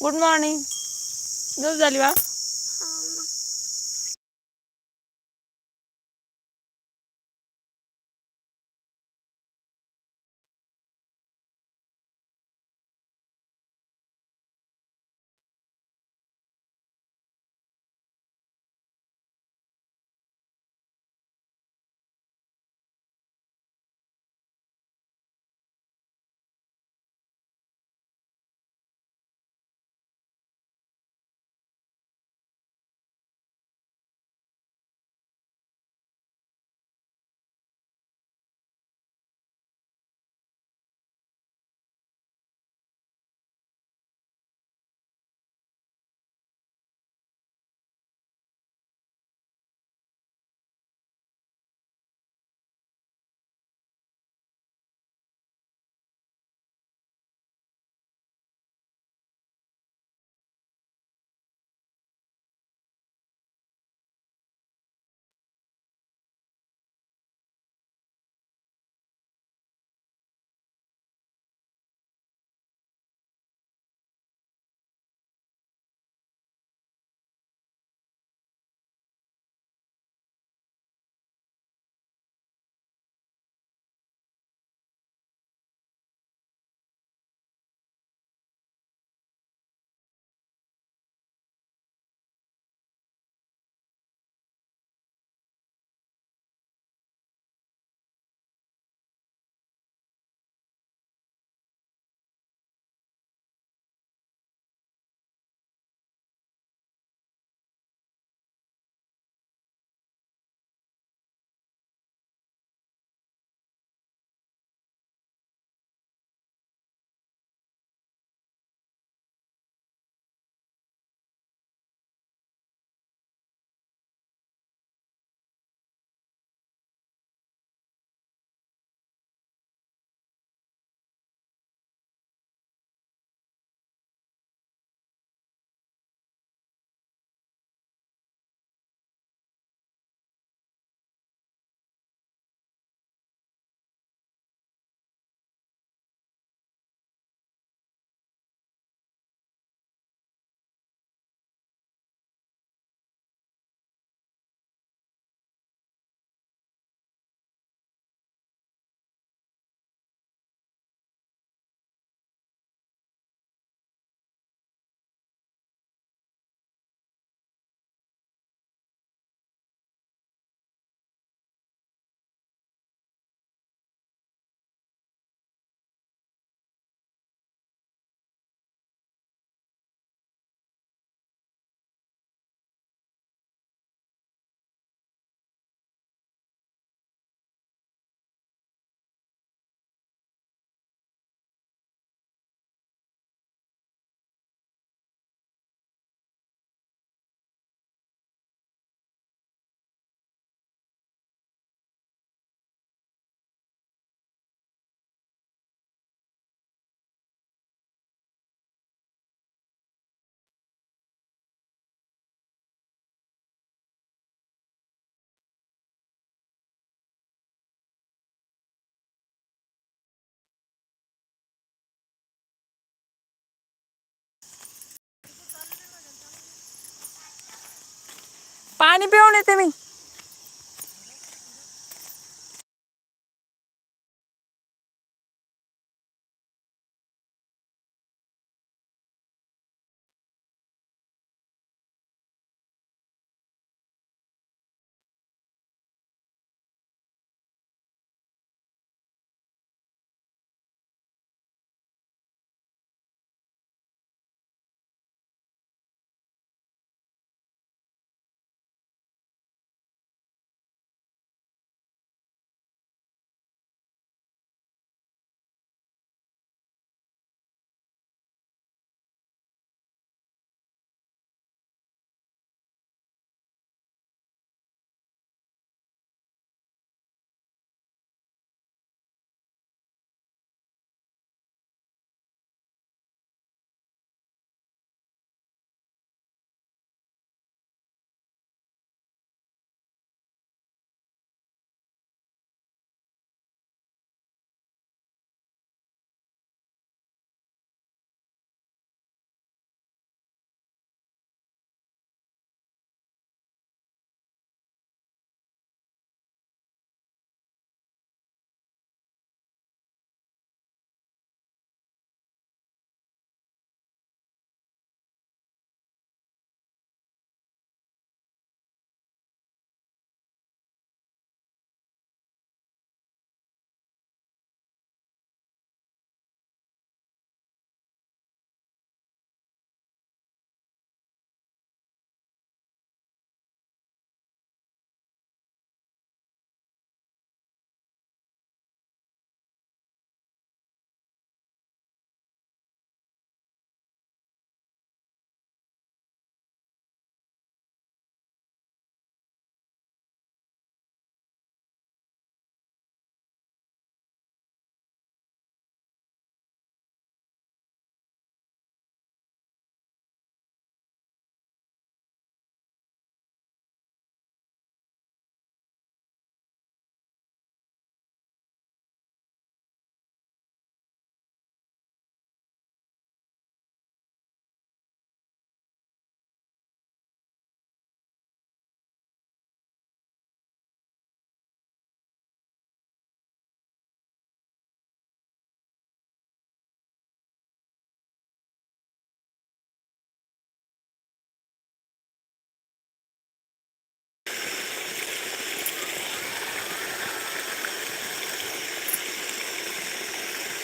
Good morning झोप झाली बा. पाणी पिऊन येते मी.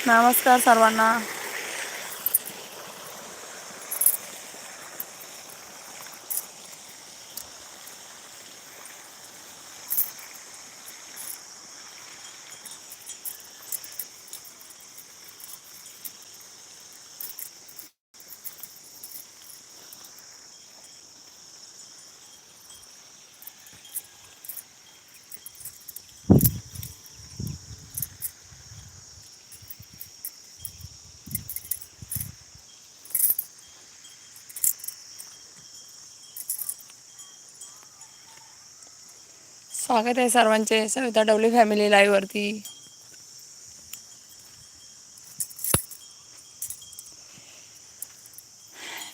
नमस्कार सर्वांना. स्वागत आहे सर्वांचे सविता डवली फॅमिली लाईव्ह वरती.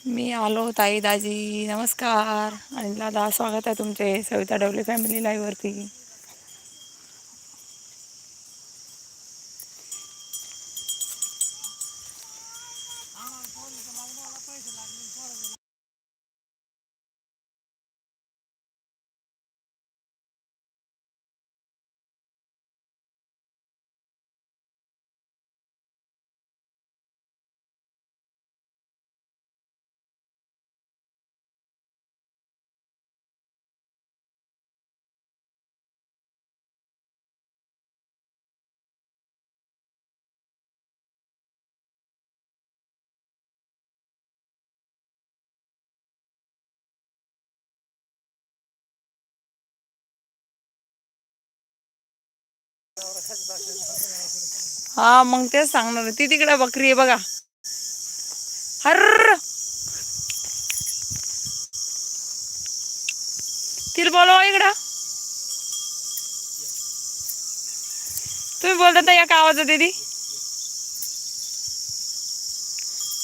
मी आलो ताई दाजी नमस्कार. आणि दादा स्वागत आहे तुमचे सविता डवली फॅमिली लाईव्ह हा मग तेच सांगणार ती तिकडे बकरी आहे बघा. हर तिला बोलवा इकडं. तुम्ही बोलता ना या आवाजात दीदी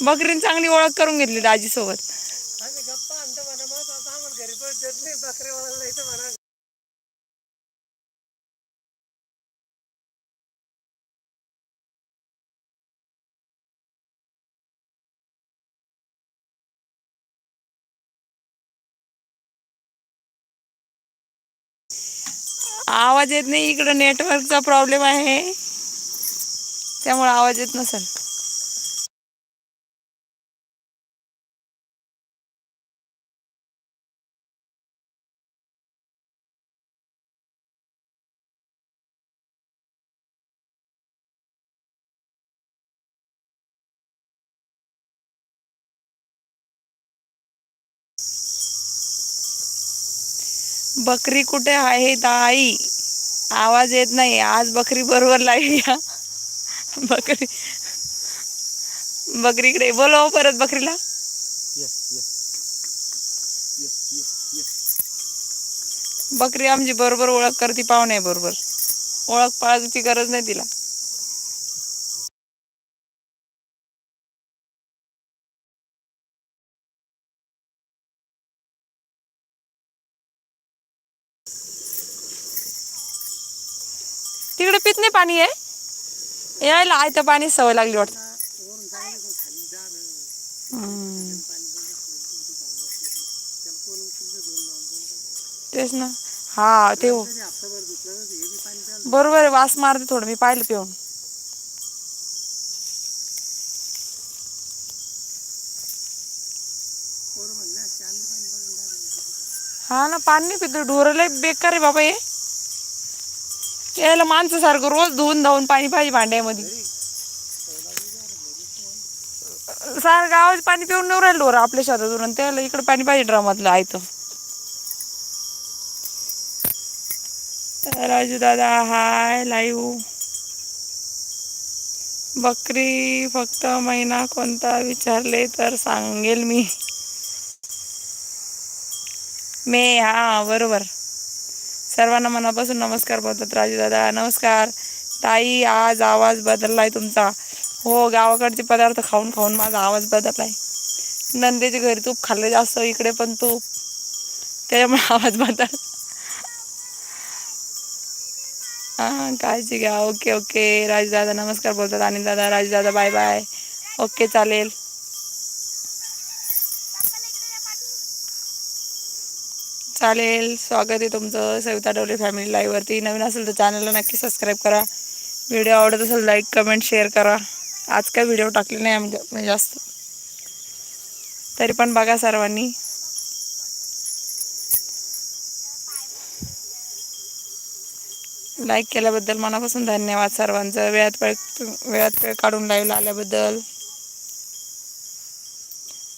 बकरीने चांगली ओळख करून घेतली दाजी सोबत आवाज येत नाही इकडं नेटवर्कचा प्रॉब्लेम आहे. त्यामुळे आवाज येत नसेल. बकरी कुठे आहे ताई? आवाज येत नाही आज बकरी बरोबर लागली या बकरी बकरीकडे. बोलव परत बकरीला. बकरी आमची बरोबर ओळख करते पाहुणे बरोबर. ओळख पाळायची गरज नाही तिला. तिकडे पित नाही पाणी आहे. यायला आयतं पाणी सवय लागली वाटत. तेच ना. हा ते हो. बरोबर आहे वास मारते थोडं. मी पाहिलं पिऊन. हा ना पाणी पितो. ढोरला बेकार आहे बाबा हे. यायला माणसासारखं रोज धुवून धावून पाणी पाहिजे भांड्यामध्ये. सारं गावात पाणी पिऊन नाही राहिलो ढोरं आपल्या शेतातून त्याला इकडे पाणी पाहिजे ड्रमातलं आहे तर राजू दादा हाय लाईव्ह बकरी फक्त महिना कोणता विचारले तर सांगेल मी. मे हा बरोबर. सर्वांना मनापासून नमस्कार बोलतात राजू दादा. नमस्कार. ताई आज आवाज बदललाय तुमचा. हो गावाकडचे पदार्थ खाऊन खाऊन माझा आवाज बदललाय. नंदेच्या घरी तूप खाल्ले जास्त इकडे पण तूप. त्याच्यामुळे आवाज बदल. हा काळजी घ्या. Okay okay. राजू दादा नमस्कार बोलतात. आणि दादा राजू दादा बाय बाय. ओके चालेल. चालेल. स्वागत आहे तुमचं सविता डवले फॅमिली लाईव्हवरती नवीन असेल तर चॅनलला नक्की सबस्क्राईब करा. व्हिडिओ आवडत असेल लाईक कमेंट शेअर करा. आज काय व्हिडिओ टाकले नाही आम्ही म्हणजे जास्त. तरी पण बघा सर्वांनी. लाईक केल्याबद्दल मनापासून धन्यवाद सर्वांचं. वेळात वेळ वेळात वेळ काढून लाईव्हला आल्याबद्दल.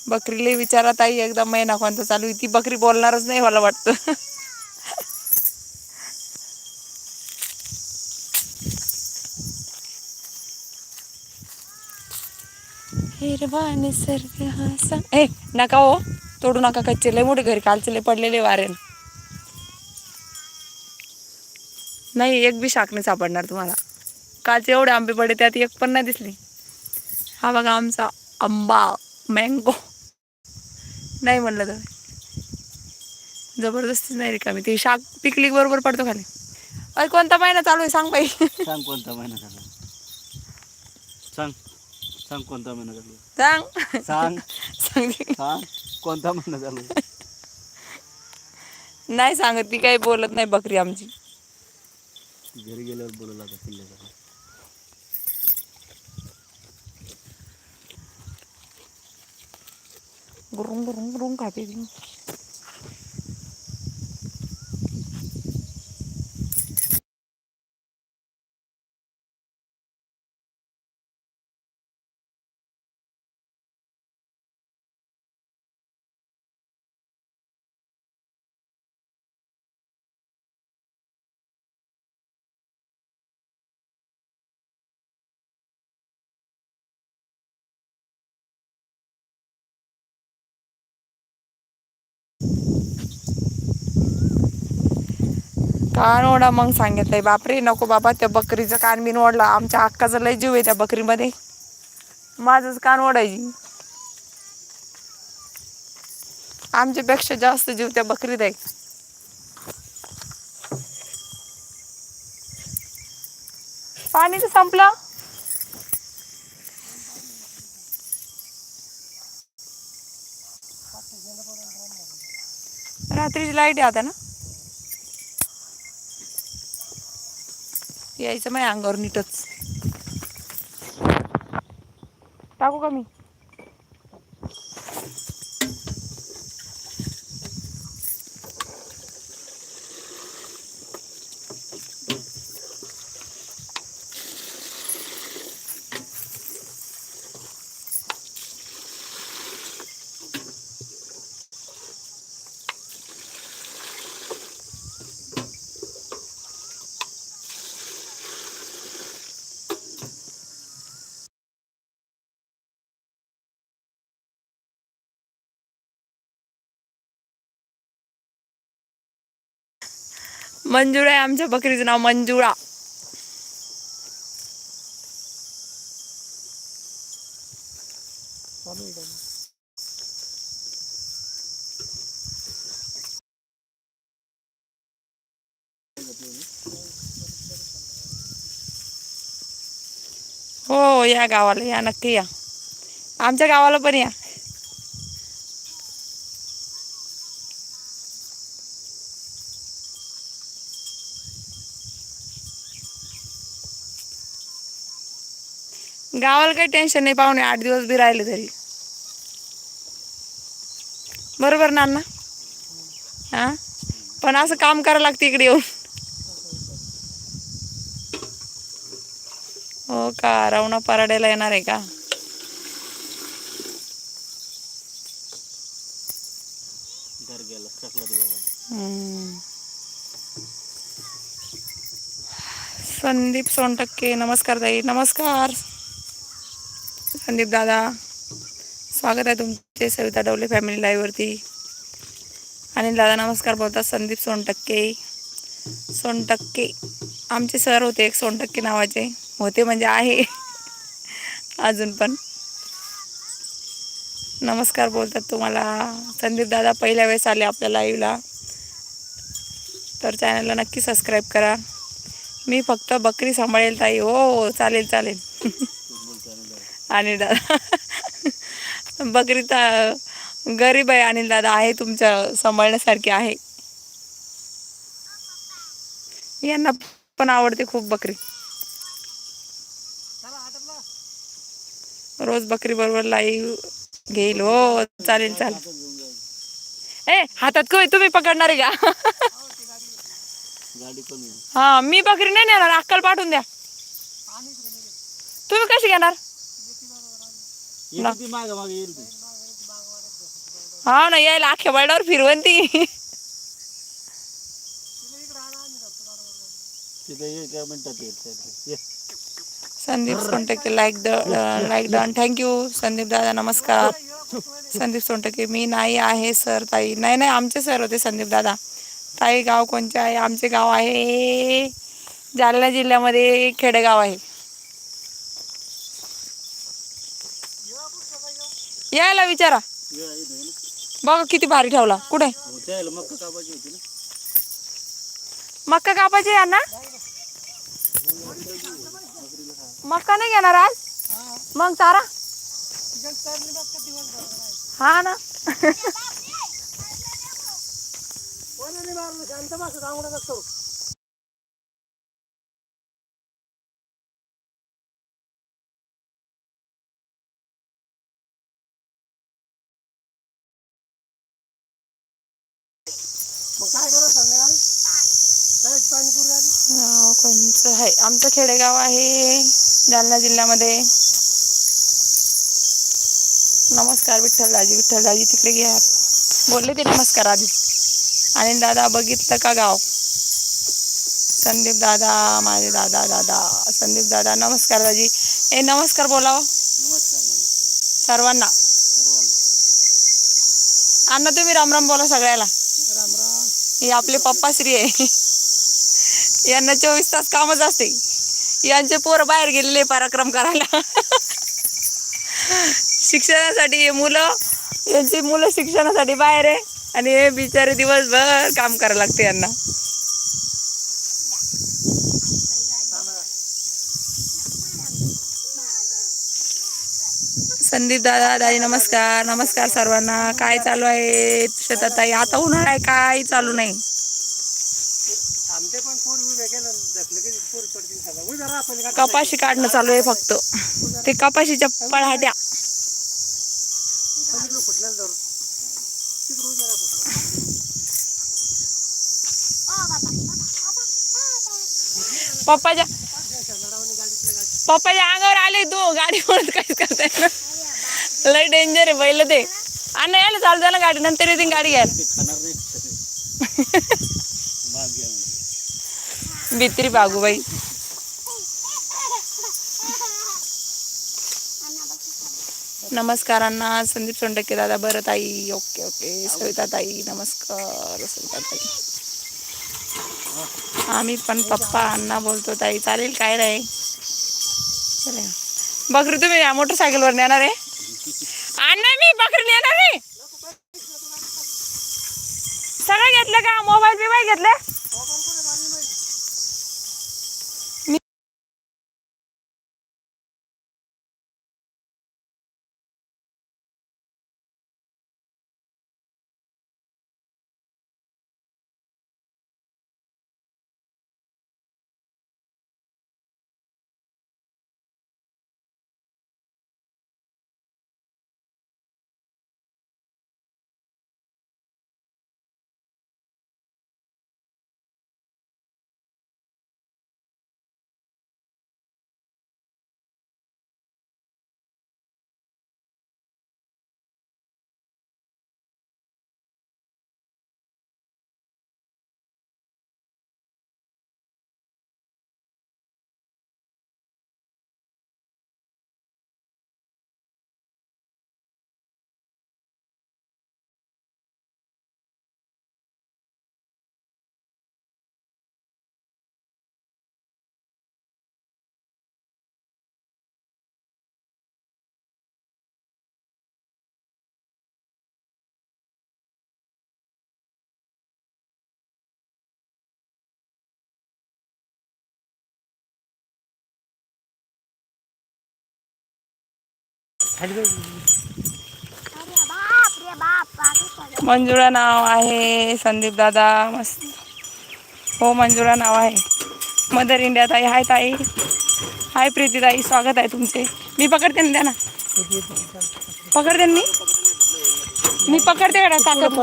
बकरीला विचारत आई एकदा महिना कोणता चालू ती बकरी बोलणारच नाही मला वाटतं. हिरवा निसर्ग हा ए नका हो. तोडू नका कच्चे. लय मोठे घरी कालचे लय पडलेले वारेन नाही एक बी शाक नाही सापडणार तुम्हाला. कालचे एवढे आंबे पडे त्यात एक पण नाही दिसली. हा बघा आमचा आंबा मँगो नाही म्हणलं तर. जबरदस्तीच नाही रिकामी ती शाक पिकली बरोबर पडतो खाली. अरे कोणता महिना चालू आहे? सांग बाई. सांग कोणता महिना चालू? सांग. सांग कोणता महिना चालू? सांग. सांग. सांग. सांग. कोणता महिना चालू? नाही सांगत. ती काही बोलत नाही बकरी आमची. घरी गेल्यावर बोलायला आता पिल्ल्याचा குறும் குறும் குறும் காட்டுதுங்க कान ओढा मग सांगितलंय बापरे नको बाबा त्या बकरीचं कान बिन ओढला आमच्या अक्काचा लय जीव आहे त्या बकरीमध्ये. माझंच कान ओढायची. आमच्यापेक्षा जास्त जीव त्या बकरीत आहे. पाणी तर संपलं. रात्रीची लाइट आहे आता ना? यायचं माझ्या अंगावर नीटच. टाकू का मी? मंजुळा आहे आमच्या बकरीचं नाव मंजुळा हो या गावाला या नक्की या. आमच्या गावाला पण या. गावाला काही टेन्शन नाही पाहुणे आठ दिवस बी राहिले तरी. बरोबर ना अण्णा हा? पण असं काम करावं लागतं इकडे येऊन. हो का? रावणा पराड्याला येणार आहे का. संदीप सोनटक्के नमस्कार ताई नमस्कार. संदीप दादा स्वागत आहे तुमचे सविता डवले फॅमिली लाईव्हवरती अनिल दादा नमस्कार बोलतात संदीप सोनटक्के. सोनटक्के आमचे सर होते एक सोनटक्के नावाचे. होते म्हणजे आहे. अजून पण. नमस्कार बोलतात तुम्हाला. संदीप दादा पहिल्या वेळेस आले आपल्या लाईव्हला तर चॅनलला नक्की सबस्क्राईब करा. मी फक्त बकरी सांभाळेल ताई. हो हो चालेल चालेल. अनिल दादा. बकरी तर गरीब आहे अनिल दादा आहे तुमच्या सांभाळण्यासारखी आहे. यांना पण आवडते खूप बकरी. रोज बकरी बरोबर लाईव्ह घेईल. हो चालेल चालेल. ए हातात काय तुम्ही पकडणार आहे का? हा मी बकरी नाही नेणार अक्कल पाठवून द्या. तुम्ही कशी घेणार? माग मागे येईल हा ना यायला अख्ख्या बर्डावर फिरवंती. Sandeep Sontakke like the like done thank you Sandeep दादा नमस्कार. संदीप सोनटके मी नाही आहे सर ताई. नाही नाही आमचे सर होते संदीप दादा. ताई गाव कोणचे आहे? आमचे गाव आहे जालना जिल्ह्यामध्ये खेडेगाव आहे. यायला विचारा. बघा किती भारी ठेवला. कुठे? मक्का कापायची ना मक्का कापायचे यांना मक्का नाही घेणार आज? मग चारा. हा ना. कोणाने मारलं? शांत बस सांगू नका मग काय करा संध्याकाळी काय पाणीपुरी आली गाव कोणचं आहे आमचं खेडेगाव आहे जालना जिल्ह्यामध्ये. नमस्कार विठ्ठलराजी विठ्ठलराजी तिकडे घ्या. बोलले ते नमस्कार आधी. आणि दादा बघितलं का गाव? संदीप दादा माझे दादा दादा. संदीप दादा नमस्कार दाजी. ए नमस्कार बोलावं. सर्वांना. अण्णा तुम्ही राम राम बोला सगळ्याला. राम राम. हे आपले पप्पा श्री आहे. यांना चोवीस तास कामच असते. यांचे पोरं बाहेर गेलेले पराक्रम करायला. शिक्षणासाठी हे मुलं यांची मुलं शिक्षणासाठी बाहेर आहे आणि हे बिचारे दिवसभर काम करायला लागते यांना. संदीप दादा दादी नमस्कार. नमस्कार सर्वांना. काय चालू आहे? शेतात आता उन्हाळा आहे काय चालू नाही आमचे पण पोर उभे केलं ढकलं की पोर पडतील सगळं उभे राहा आपण का कपाशी काढणं चालू आहे फक्त. ते कपाशीच्या पळाट्या. पप्पाच्या पप्पाच्या अंगावर आले तू. गाडी म्हणत काहीच करताय ना लय डेंजर आहे पहिलं ते. अण्णा यायला चालू झालं गाडी. नंतर येते गाडी घ्यायला. भित्री खाणार बाई बागूबाई. नमस्कारांना. संदीप सोंडके दादा बरं ताई ओके ओके. सविता ताई नमस्कार. सविता ताई आम्ही पण पप्पा अण्णा बोलतो ताई चालेल काय रे? बकरी तुम्ही मोटरसायकलवर नेणार आहे? अण्णा मी बकरी नेणार आहे. सगळं घेतलं का? मोबाईल बिबाईल घेतलं? मंजुळा नाव आहे संदीप दादा मस्त. हो मंजुळा नाव आहे. मदर इंडिया ताई हाय ताई. हाय प्रीती ताई स्वागत आहे तुमचे. मी पकडते ना द्या ना पकडते मी? मी पकडते कडा पुढं ताकद?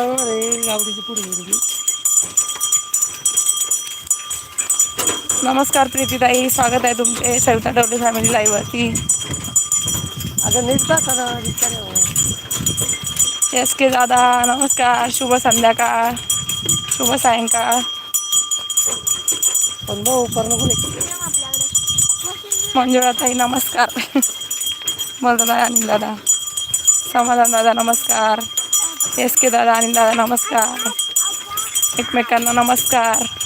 नमस्कार प्रीतीताई स्वागत आहे तुमचे. Savita Dawale family live S K दादा नमस्कार शुभ संध्याकाळ शुभ सायंकाळ. मंजुळाताई नमस्कार. मलदादा अनिल दादा. समाधान दादा नमस्कार. एस के दादा अनिल दादा नमस्कार. एकमेकांना नमस्कार.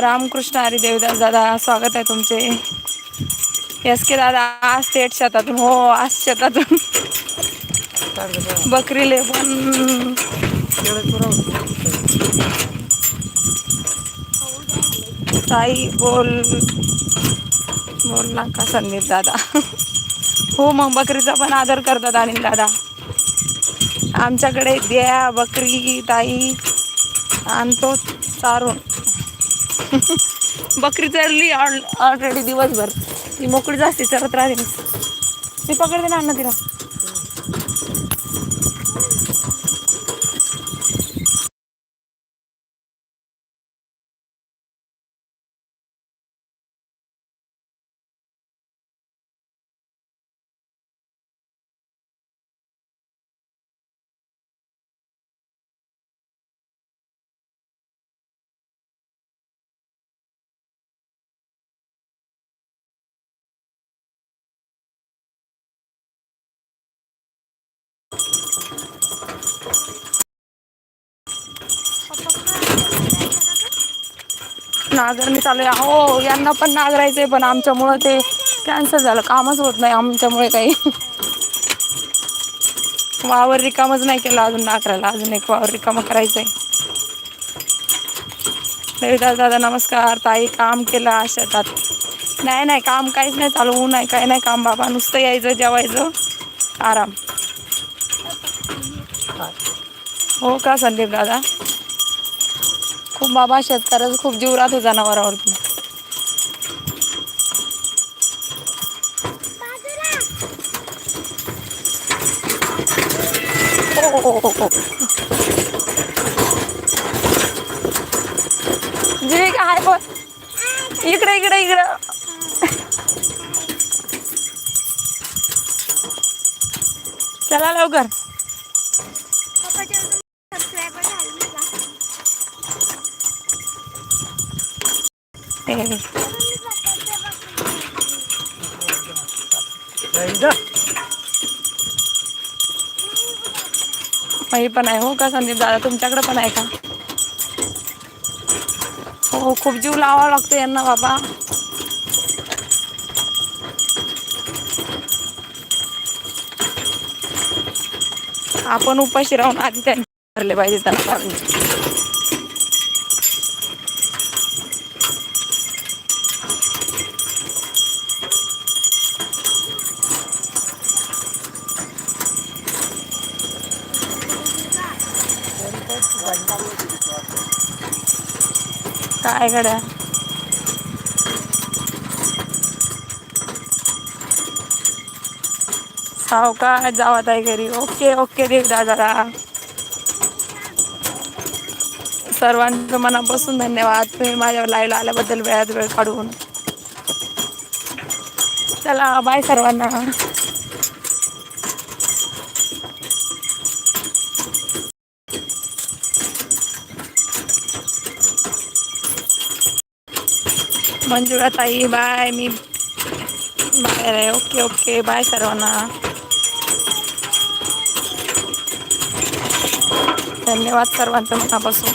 रामकृष्ण हरी देवदास दादा स्वागत आहे तुमचे. एस के दादा आज थेट शेतातून हो आज शेतातून. बकरीले पण. ताई बोल. बोल ना का संदीप दादा. हो मग बकरीचा पण आदर करतात अनिल दादा. आमच्याकडे द्या बकरी ताई. आणतो चारून. बकरी चरली ऑलरेडी दिवसभर ती मोकळी जास्ती चरत राहते. मी पकडते ना अन्न तिला. नागरणी चालू आहे हो यांना पण नागरायचंय पण आमच्यामुळं ते कॅन्सल झालं. कामच होत नाही आमच्यामुळे काही. वावर रिकामच नाही केला अजून नागरायला अजून एक वावर रिकामं करायचंय. देवीदास दादा नमस्कार. ताई काम केलं शेतात. नाही नाही काम काहीच नाही चालू. ऊन नाही काही नाही काम बाबा. नुसतं यायचं जेवायचं. आराम. हो का संदीप दादा? खूप बाबा शेतकऱ्याचा खूप जीव राहतो जनावरांवरती. हो, जीविका हाय बोल. इकडे इकडे इकडं. चला लवकर. हे पण आहे हो का संदीप दादा? तुमच्याकडे पण आहे का? हो खूप जीव लावावा लागतो यांना बाबा. आपण उपाशी राहून आधी त्यांनी भरले पाहिजे त्यांना. काय गड्या सावकाश जावा ताई घरी. ओके ओके देव दादा सर्वांचं मनापासून धन्यवाद. तुम्ही माझ्या लाईव्हला आल्याबद्दल वेळात वेळ काढून. चला बाय सर्वांना. मंजुळा ताई बाय. मी बाहेर आहे ओके ओके. बाय सर्वांना. धन्यवाद सर्वांचं मनापासून.